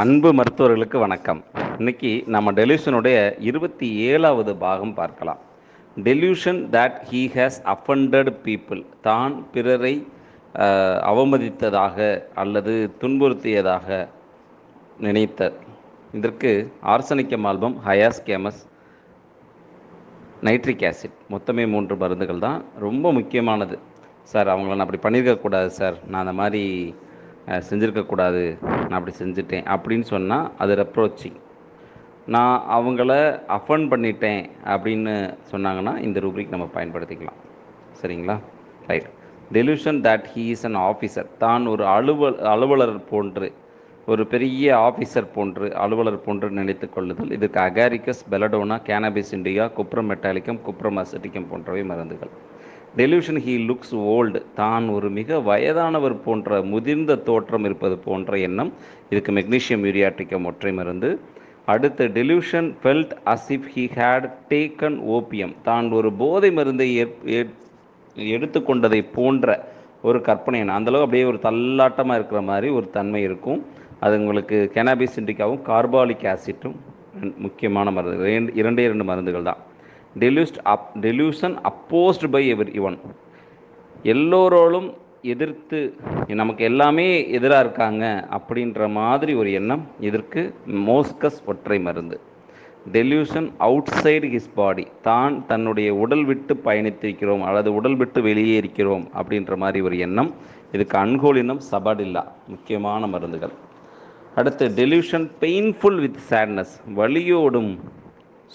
அன்பு மருத்துவர்களுக்கு வணக்கம். இன்னைக்கு நம்ம டெலியூஷனுடைய இருபத்தி ஏழாவது பாகம் பார்க்கலாம். Delusion that he has offended people தான் பிறரை அவமதித்ததாக அல்லது துன்புறுத்தியதாக நினைத்த. இதற்கு ஆர்சனிக்கம் ஆல்பம் ஹயாஸ் கேமஸ் நைட்ரிக் ஆசிட் மொத்தமே மூன்று மருந்துகள் தான். ரொம்ப முக்கியமானது. சார் அவங்கள நான் அப்படி பண்ணியிருக்கக்கூடாது சார். நான் அந்த மாதிரி செஞ்சுருக்கக்கூடாது நான் அப்படி செஞ்சுட்டேன் அப்படின்னு சொன்னால் அது ரெப்ரோச்சிங் நான் அவங்கள அஃபன் பண்ணிட்டேன் அப்படின்னு சொன்னாங்கன்னா இந்த ரூப்ரிக் நம்ம பயன்படுத்திக்கலாம். சரிங்களா? Right delusion that he is an officer தான் ஒரு அலுவல் அலுவலர் போன்று ஒரு பெரிய ஆஃபீஸர் போன்று அலுவலர் போன்று நினைத்து கொள்ளுதல். இதுக்கு Agaricus Belladonna Cannabis Indica Cuprum Metallicum Cuprum Aceticum போன்றவை மருந்துகள். டெலியூஷன் ஹீ லுக்ஸ் ஓல்டு தான் ஒரு மிக வயதானவர் போன்ற முதிர்ந்த தோற்றம் இருப்பது போன்ற எண்ணம். இதுக்கு மெக்னீஷியம் யூரியாட்டிக்கம் ஒற்றை மருந்து. அடுத்து delusion felt as if he had taken opium தான் ஒரு போதை மருந்தை எடுத்துக்கொண்டதை போன்ற ஒரு கற்பனை எண்ணம். அந்த அளவு அப்படியே ஒரு தள்ளாட்டமாக இருக்கிற மாதிரி ஒரு தன்மை இருக்கும். அது உங்களுக்கு கெனாபிஸ் கார்பாலிக் ஆசிட்டும் முக்கியமான மருந்து இரண்டு இரண்டே இரண்டு மருந்துகள் தான். டெலியூஸ்ட் அப் டெலியூஷன் அப்போஸ்ட் பை எவர் இவன் எல்லோரோடும் எதிர்த்து நமக்கு எல்லாமே எதிராக இருக்காங்க அப்படின்ற மாதிரி ஒரு எண்ணம் இதற்கு மோஸ்கஸ் ஒற்றை மருந்து. Delusion outside his body தான் தன்னுடைய உடல் விட்டு பயணித்திருக்கிறோம் அல்லது உடல் விட்டு வெளியே இருக்கிறோம் அப்படின்ற மாதிரி ஒரு எண்ணம். இதுக்கு அன்கோலினம் சபாடில்லா முக்கியமான மருந்துகள். அடுத்து டெலியூஷன் பெயின்ஃபுல் வித் சேட்னஸ் வலியோடும்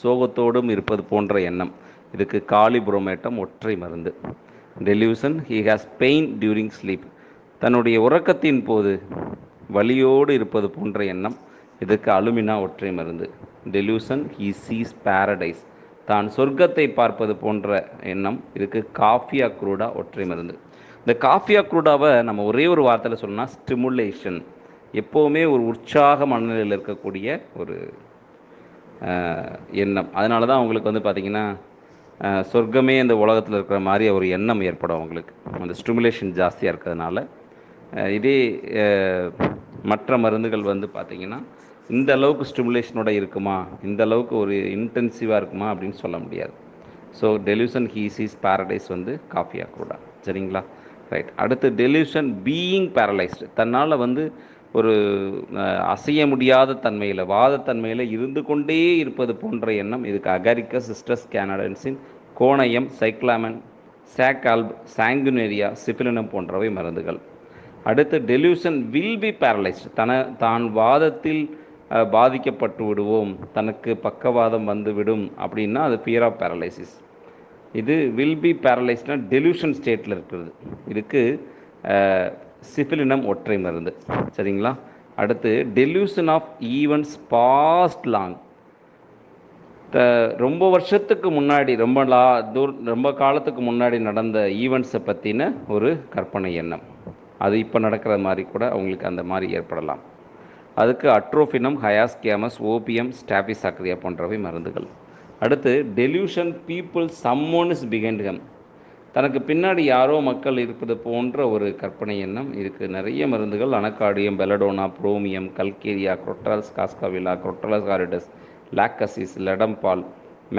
சோகத்தோடும் இருப்பது போன்ற எண்ணம். இதுக்கு காலிபுரோமேட்டம் ஒற்றை மருந்து. Delusion he has pain during sleep தன்னுடைய உறக்கத்தின் போது வலியோடு இருப்பது போன்ற எண்ணம். இதுக்கு அலுமினா ஒற்றை மருந்து. டெலியூசன் ஹி சீஸ் பாரடைஸ் தான் சொர்க்கத்தை பார்ப்பது போன்ற எண்ணம். இதுக்கு காஃபியா குரூடா ஒற்றை மருந்து. இந்த காஃபியா குரூடாவை நம்ம ஒரே ஒரு வார்த்தையில் சொல்லணும்னா ஸ்டிமுலேஷன் எப்போவுமே ஒரு உற்சாக மனநிலையில் இருக்கக்கூடிய ஒரு எண்ணம். அதனால தான் அவங்களுக்கு வந்து பார்த்திங்கன்னா சொர்க்கமே இந்த உலகத்தில் இருக்கிற மாதிரி ஒரு எண்ணம் ஏற்படும் அவங்களுக்கு. அந்த ஸ்டிமுலேஷன் ஜாஸ்தியாக இருக்கிறதுனால. இதே மற்ற மருந்துகள் வந்து பார்த்திங்கன்னா இந்த அளவுக்கு ஸ்டிமுலேஷனோட இருக்குமா? இந்த அளவுக்கு ஒரு இன்டென்சிவாக இருக்குமா? அப்படின்னு சொல்ல முடியாது. ஸோ டெலியூஷன் ஹீசிஸ் பேரடைஸ் வந்து காஃபியா கூட. சரிங்களா? ரைட் அடுத்து டெலியூஷன் பீயிங் பேரலைஸ்டு தன்னால் வந்து ஒரு அசைய முடியாத தன்மையில் வாதத்தன்மையில் இருந்து கொண்டே இருப்பது போன்ற எண்ணம் இதுக்கு அகாரிக்க சிஸ்டஸ் கேனடன்ஸின் கோணயம் சைக்ளாமன் சாக்கால்ப் சாங்குனேரியா சிபிலினம் போன்றவை மருந்துகள். அடுத்து டெலியூஷன் வில் பி பேரலைஸ்டு. தன தான் வாதத்தில் பாதிக்கப்பட்டு விடுவோம் தனக்கு பக்கவாதம் வந்துவிடும் அப்படின்னா அது ஃபியர் ஆஃப் பேரலைசிஸ் இது வில் பி பேரலைஸ்ட்னா டெலியூஷன் ஸ்டேட்டில் இருக்கிறது. இதுக்கு சிஃபிலினம் ஒற்றை மருந்து. சரிங்களா? அடுத்து delusion of events past long ரொம்ப வருஷத்துக்கு முன்னாடி ரொம்ப லா தூர் ரொம்ப காலத்துக்கு முன்னாடி நடந்த ஈவெண்ட்ஸை பற்றின ஒரு கற்பனை எண்ணம். அது இப்போ நடக்கிற மாதிரி கூட அவங்களுக்கு அந்த மாதிரி ஏற்படலாம். அதுக்கு அட்ரோஃபினம் ஹயாஸ்கியாமஸ் ஓபியம் ஸ்டாபிசாக்ரியா போன்றவை மருந்துகள். அடுத்து delusion people someone is behind him தனக்கு பின்னாடி யாரோ மக்கள் இருப்பது போன்ற ஒரு கற்பனை எண்ணம் இருக்குது நிறைய மருந்துகள் Anacardium Belladonna Bromium Calcarea Crotalus Cascarilla Crotalus Horridus Lachesis Ledum pal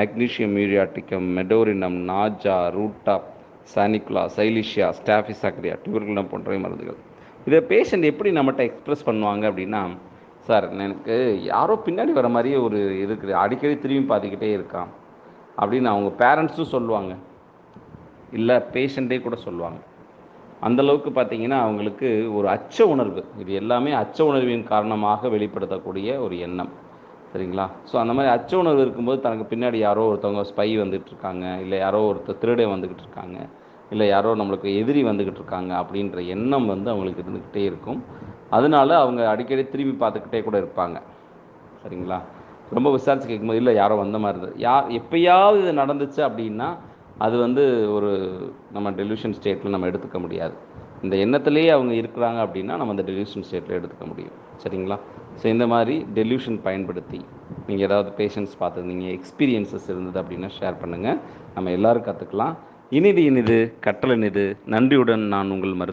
Magnesium Muriaticum Medorrhinum Naja Ruta Sanicula Silicea Staphysagria Tuberculinum போன்ற மருந்துகள். இதை பேஷண்ட் எப்படி நம்மகிட்ட எக்ஸ்பிரஸ் பண்ணுவாங்க அப்படின்னா சார் எனக்கு யாரோ பின்னாடி வர மாதிரியே ஒரு இருக்குது. அடிக்கடி திரும்பி பார்த்துக்கிட்டே இருக்கான். அப்படின்னு அவங்க பேரண்ட்ஸும் சொல்லுவாங்க. இல்லை பேஷண்ட்டே கூட சொல்லுவாங்க. அந்த அளவுக்கு பார்த்தீங்கன்னா அவங்களுக்கு ஒரு அச்ச உணர்வு. இது எல்லாமே அச்ச உணர்வின் காரணமாக வெளிப்படுத்தக்கூடிய ஒரு எண்ணம். சரிங்களா? ஸோ அந்த மாதிரி அச்ச உணர்வு இருக்கும்போது தனக்கு பின்னாடி யாரோ ஒருத்தவங்க ஸ்பை வந்துட்டு இருக்காங்க இல்லை யாரோ ஒருத்தர் திருடே வந்துக்கிட்டு இருக்காங்க இல்லை யாரோ நம்மளுக்கு எதிரி வந்துக்கிட்டு இருக்காங்க அப்படின்ற எண்ணம் வந்து அவங்களுக்கு இருந்துக்கிட்டே இருக்கும். அதனால அவங்க அடிக்கடி திரும்பி பார்த்துக்கிட்டே கூட இருப்பாங்க. சரிங்களா? ரொம்ப விசாரித்து கேட்கும்போது இல்லை யாரோ வந்த மாதிரி இருந்தது. யார் எப்பயாவது இது நடந்துச்சு அப்படின்னா அது வந்து ஒரு நம்ம டெலியூஷன் ஸ்டேட்டில் நம்ம எடுத்துக்க முடியாது. இந்த எண்ணத்திலேயே அவங்க இருக்கிறாங்க அப்படின்னா நம்ம அந்த டெலியூஷன் ஸ்டேட்டில் எடுத்துக்க முடியும். சரிங்களா? ஸோ இந்த மாதிரி டெலியூஷன் பயன்படுத்தி நீங்கள் ஏதாவது பேஷண்ட்ஸ் பார்த்துருந்தீங்க எக்ஸ்பீரியன்சஸ் இருந்தது அப்படின்னா ஷேர் பண்ணுங்கள் நம்ம எல்லாரும் கற்றுக்கலாம் இனிது இனிது கட்டளை நிது நன்றியுடன் நான் உங்கள் மருத்துவ